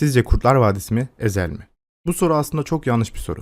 Sizce Kurtlar Vadisi mi, Ezel mi? Bu soru aslında çok yanlış bir soru.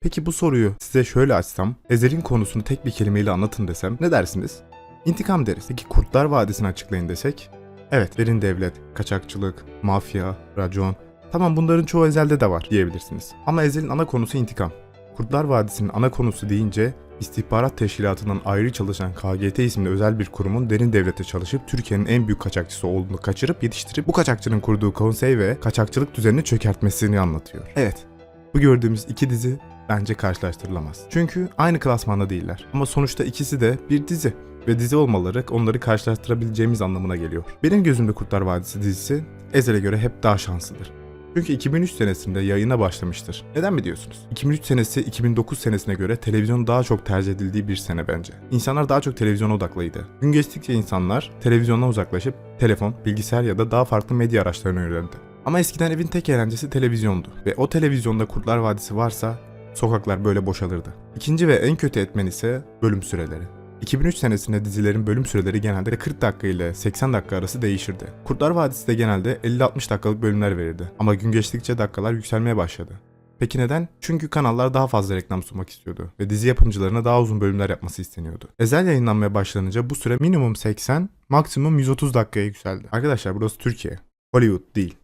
Peki bu soruyu size şöyle açsam, Ezel'in konusunu tek bir kelimeyle anlatın desem ne dersiniz? İntikam deriz. Peki Kurtlar Vadisi'ni açıklayın desek? Evet, derin devlet, kaçakçılık, mafya, racon. Tamam bunların çoğu Ezel'de de var diyebilirsiniz. Ama Ezel'in ana konusu intikam. Kurtlar Vadisi'nin ana konusu deyince İstihbarat Teşkilatı'ndan ayrı çalışan KGT isimli özel bir kurumun derin devlete çalışıp Türkiye'nin en büyük kaçakçısı olduğunu kaçırıp yetiştirip bu kaçakçının kurduğu konsey ve kaçakçılık düzenini çökertmesini anlatıyor. Evet, bu gördüğümüz iki dizi bence karşılaştırılamaz. Çünkü aynı klasmanda değiller. Ama sonuçta ikisi de bir dizi ve dizi olmaları onları karşılaştırabileceğimiz anlamına geliyor. Benim gözümde Kurtlar Vadisi dizisi Ezel'e göre hep daha şanslıdır. Çünkü 2003 senesinde yayına başlamıştır. Neden mi diyorsunuz? 2003 senesi 2009 senesine göre televizyon daha çok tercih edildiği bir sene bence. İnsanlar daha çok televizyona odaklıydı. Gün geçtikçe insanlar televizyondan uzaklaşıp telefon, bilgisayar ya da daha farklı medya araçlarına yöneldi. Ama eskiden evin tek eğlencesi televizyondu ve o televizyonda Kurtlar Vadisi varsa sokaklar böyle boşalırdı. İkinci ve en kötü etmen ise bölüm süreleri. 2003 senesinde dizilerin bölüm süreleri genelde 40 dakika ile 80 dakika arası değişirdi. Kurtlar Vadisi de genelde 50-60 dakikalık bölümler verirdi. Ama gün geçtikçe dakikalar yükselmeye başladı. Peki neden? Çünkü kanallar daha fazla reklam sunmak istiyordu ve dizi yapımcılarına daha uzun bölümler yapması isteniyordu. Ezel yayınlanmaya başlanınca bu süre minimum 80, maksimum 130 dakikaya yükseldi. Arkadaşlar burası Türkiye. Hollywood değil.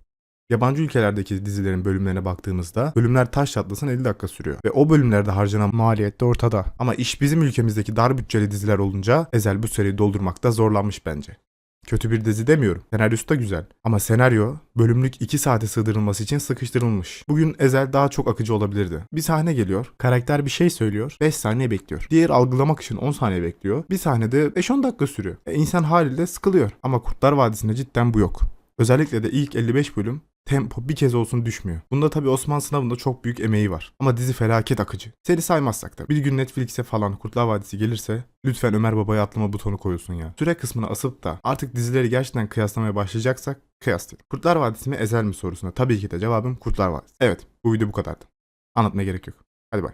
Yabancı ülkelerdeki dizilerin bölümlerine baktığımızda bölümler taş çatlasın 50 dakika sürüyor. Ve o bölümlerde harcanan maliyet de ortada. Ama iş bizim ülkemizdeki dar bütçeli diziler olunca Ezel bu süreyi doldurmakta zorlanmış bence. Kötü bir dizi demiyorum. Senaryosu da güzel. Ama senaryo bölümlük 2 saate sığdırılması için sıkıştırılmış. Bugün Ezel daha çok akıcı olabilirdi. Bir sahne geliyor, karakter bir şey söylüyor, 5 saniye bekliyor. Diğer algılamak için 10 saniye bekliyor. Bir sahnede 5-10 dakika sürüyor. E, insan haliyle sıkılıyor. Ama Kurtlar Vadisi'nde cidden bu yok. Özellikle de ilk 55 bölüm tempo bir kez olsun düşmüyor. Bunda tabii Osman Sınav'ın da çok büyük emeği var. Ama dizi felaket akıcı. Seri saymazsak da bir gün Netflix'e falan Kurtlar Vadisi gelirse lütfen Ömer Baba'ya atlama butonu koyulsun ya. Süre kısmını asıp da artık dizileri gerçekten kıyaslamaya başlayacaksak kıyaslayalım. Kurtlar Vadisi mi Ezel mi sorusuna tabii ki de cevabım Kurtlar Vadisi. Evet bu video bu kadardı. Anlatmaya gerek yok. Hadi bay.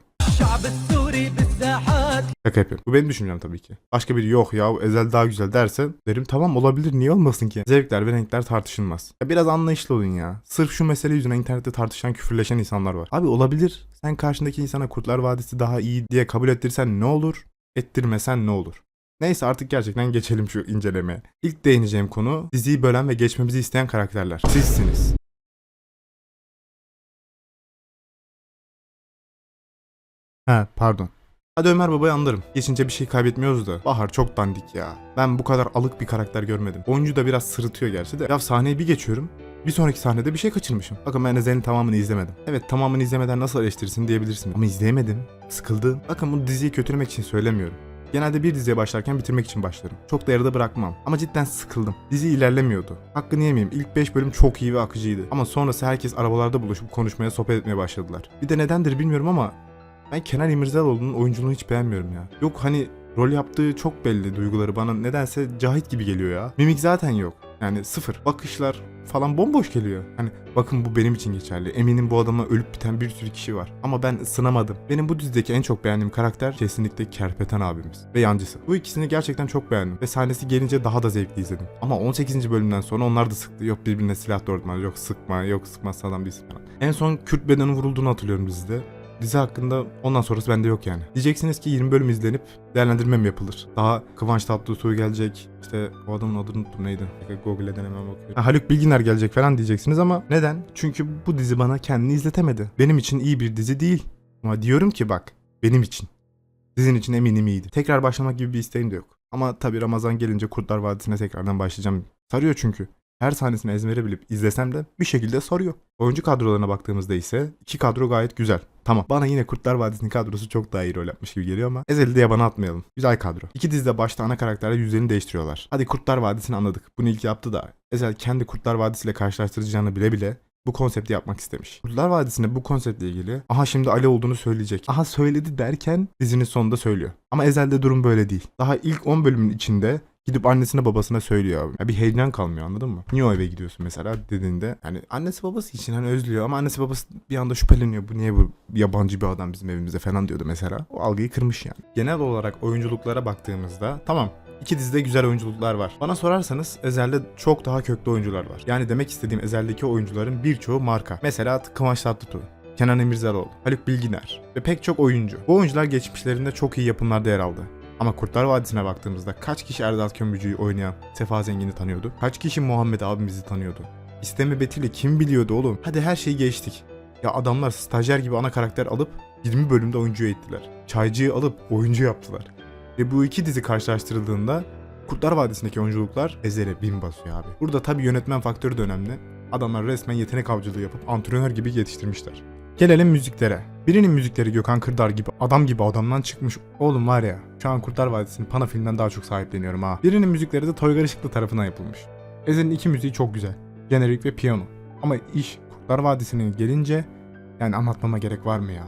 Şaka yapıyorum. Bu benim düşüncem tabii ki. Başka biri yok ya Ezel daha güzel dersen derim tamam olabilir niye olmasın ki? Zevkler ve renkler tartışılmaz. Ya biraz anlayışlı olun ya. Sırf şu mesele yüzünden internette tartışan küfürleşen insanlar var. Abi olabilir. Sen karşındaki insana Kurtlar Vadisi daha iyi diye kabul ettirsen ne olur? Ettirmesen ne olur? Neyse artık gerçekten geçelim şu incelemeye. İlk değineceğim konu diziyi bölen ve geçmemizi isteyen karakterler. Sizsiniz. He pardon. Hadi Ömer Baba'yı anlarım. Geçince bir şey kaybetmiyoruz da. Bahar çok dandik ya. Ben bu kadar alık bir karakter görmedim. Oyuncu da biraz sırıtıyor gerçi de. Ya sahneyi bir geçiyorum. Bir sonraki sahnede bir şey kaçırmışım. Bakın ben Ezel'in tamamını izlemedim. Evet tamamını izlemeden nasıl eleştirirsin diyebilirsin. Ama izleyemedim. Sıkıldım. Bakın bunu diziyi kötülemek için söylemiyorum. Genelde bir diziye başlarken bitirmek için başlarım. Çok da yarıda bırakmam. Ama cidden sıkıldım. Dizi ilerlemiyordu. Hakkını yemeyeyim. İlk 5 bölüm çok iyi ve akıcıydı. Ama sonrası herkes arabalarda buluşup konuşmaya, sohbet etmeye başladılar. Bir de nedendir bilmiyorum ama ben Kenan İmirzalıoğlu'nun oyunculuğunu hiç beğenmiyorum ya. Yok hani rol yaptığı çok belli duyguları bana nedense Cahit gibi geliyor ya. Mimik zaten yok. Yani sıfır. Bakışlar falan bomboş geliyor. Hani bakın bu benim için geçerli. Eminim bu adama ölüp biten bir sürü kişi var. Ama ben ısınamadım. Benim bu dizideki en çok beğendiğim karakter kesinlikle Kerpeten abimiz ve yancısı. Bu ikisini gerçekten çok beğendim ve sahnesi gelince daha da zevkli izledim. Ama 18. bölümden sonra onlar da sıktı. Yok birbirine silah doğrultma, yok sıkma, yok sıkmazsa adam değilsin falan. En son Kürt bedeni vurulduğunu hatırlıyorum dizide dizi hakkında ondan sonrası bende yok yani. Diyeceksiniz ki 20 bölüm izlenip değerlendirme mi yapılır? Daha Kıvanç Tatlıtuğ gelecek. İşte o adamın adını unuttum neydi? Google'den hemen bakıyorum. Ha, Haluk Bilginer gelecek falan diyeceksiniz ama neden? Çünkü bu dizi bana kendini izletemedi. Benim için iyi bir dizi değil. Ama diyorum ki bak benim için. Sizin için eminim iyiydi. Tekrar başlamak gibi bir isteğim de yok. Ama tabii Ramazan gelince Kurtlar Vadisi'ne tekrardan başlayacağım. Sarıyor çünkü. Her sahnesini ezbere bilip izlesem de bir şekilde sarıyor. Oyuncu kadrolarına baktığımızda ise iki kadro gayet güzel. Tamam bana yine Kurtlar Vadisi'nin kadrosu çok daha iyi rol yapmış gibi geliyor ama Ezel'i de yabana atmayalım. Güzel kadro. İki dizide başta ana karakterler yüzlerini değiştiriyorlar. Hadi Kurtlar Vadisi'ni anladık. Bunu ilk yaptı da Ezel kendi Kurtlar Vadisi ile karşılaştıracağını bile bile bu konsepti yapmak istemiş. Kurtlar Vadisi'nde bu konseptle ilgili aha şimdi Ali olduğunu söyleyecek. Aha söyledi derken dizinin sonunda söylüyor. Ama Ezel'de durum böyle değil. Daha ilk 10 bölümün içinde gidip annesine babasına söylüyor abi. Ya bir heyecan kalmıyor anladın mı? Niye o eve gidiyorsun mesela dediğinde yani annesi babası için hani özlüyor ama annesi babası bir anda şüpheleniyor. Bu niye bu yabancı bir adam bizim evimize falan diyordu mesela. O algıyı kırmış yani. Genel olarak oyunculuklara baktığımızda tamam İki dizide güzel oyunculuklar var. Bana sorarsanız Ezel'de çok daha köklü oyuncular var. Yani demek istediğim Ezel'deki oyuncuların birçoğu marka. Mesela Kıvanç Tatlıtuğ, Kenan Emirzaloğlu, Haluk Bilginer ve pek çok oyuncu. Bu oyuncular geçmişlerinde çok iyi yapımlarda yer aldı. Ama Kurtlar Vadisi'ne baktığımızda kaç kişi Erdal Kömürcü'yü oynayan Sefa Zengin'i tanıyordu? Kaç kişi Muhammed abimizi tanıyordu? İstemi Betül'ü kim biliyordu oğlum? Hadi her şeyi geçtik. Ya adamlar stajyer gibi ana karakter alıp 20 bölümde oyuncu ettiler. Çaycıyı alıp oyuncu yaptılar. Ve bu iki dizi karşılaştırıldığında Kurtlar Vadisi'ndeki oyunculuklar Ezel'e bin basıyor abi. Burada tabii yönetmen faktörü de önemli. Adamlar resmen yetenek avcılığı yapıp antrenör gibi yetiştirmişler. Gelelim müziklere. Birinin müzikleri Gökhan Kırdar gibi adam gibi adamdan çıkmış. Oğlum var ya şu an Kurtlar Vadisi'nin Pana filmden daha çok sahipleniyorum ha. Birinin müzikleri de Toygar Işıklı tarafından yapılmış. Ezel'in iki müziği çok güzel. Jenerik ve piyano. Ama iş Kurtlar Vadisi'ne gelince yani anlatmama gerek var mı ya?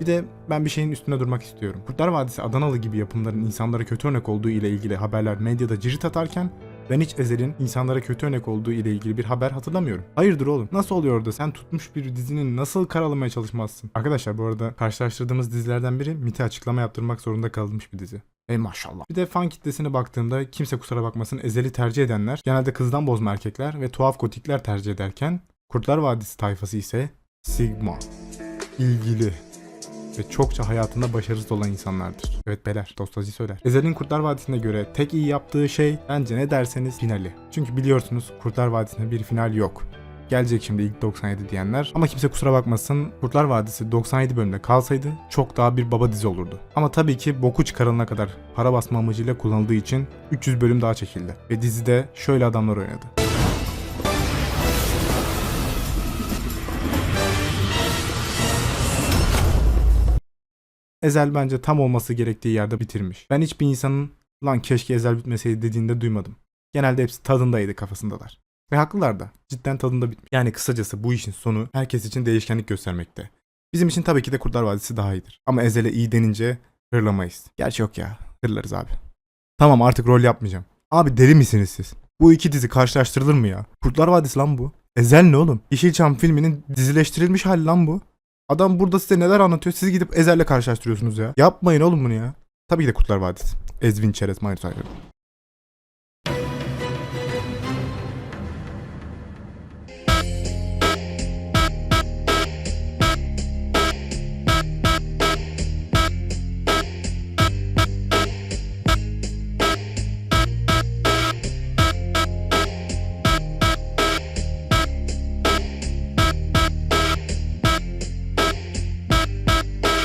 Bir de ben bir şeyin üstüne durmak istiyorum. Kurtlar Vadisi Adanalı gibi yapımların insanlara kötü örnek olduğu ile ilgili haberler medyada cirit atarken ben hiç Ezel'in insanlara kötü örnek olduğu ile ilgili bir haber hatırlamıyorum. Hayırdır oğlum? Nasıl oluyor da sen tutmuş bir dizinin nasıl karalamaya çalışmazsın? Arkadaşlar bu arada karşılaştırdığımız dizilerden biri MIT'e açıklama yaptırmak zorunda kalmış bir dizi. Ey maşallah. Bir de fan kitlesine baktığımda kimse kusura bakmasın Ezel'i tercih edenler genelde kızdan bozma erkekler ve tuhaf gotikler tercih ederken Kurtlar Vadisi tayfası ise Sigma, ilgili ve çokça hayatında başarısız olan insanlardır. Evet beyler, Dostoji söyler. Ezel'in Kurtlar Vadisi'ne göre tek iyi yaptığı şey bence ne derseniz finali. Çünkü biliyorsunuz Kurtlar Vadisi'nde bir final yok. Gelecek şimdi ilk 97 diyenler. Ama kimse kusura bakmasın Kurtlar Vadisi 97 bölümde kalsaydı çok daha bir baba dizi olurdu. Ama tabii ki boku çıkarılana kadar para basma amacıyla kullanıldığı için 300 bölüm daha çekildi. Ve dizide şöyle adamlar oynadı. Ezel bence tam olması gerektiği yerde bitirmiş. Ben hiçbir insanın lan keşke Ezel bitmeseydi dediğinde duymadım. Genelde hepsi tadındaydı kafasındalar. Ve haklılar da. Cidden tadında bitmiş. Yani kısacası bu işin sonu herkes için değişkenlik göstermekte. Bizim için tabii ki de Kurtlar Vadisi daha iyidir. Ama Ezel'e iyi denince hırlamayız. Gerçi yok ya. Hırlarız abi. Tamam artık rol yapmayacağım. Abi deli misiniz siz? Bu iki dizi karşılaştırılır mı ya? Kurtlar Vadisi lan bu. Ezel ne oğlum? Yeşilçam filminin dizileştirilmiş hali lan bu. Adam burada size neler anlatıyor siz gidip Ezel'le karşılaştırıyorsunuz ya. Yapmayın oğlum bunu ya. Tabii ki de Kurtlar Vadisi. Ezvin Çerez ayrı.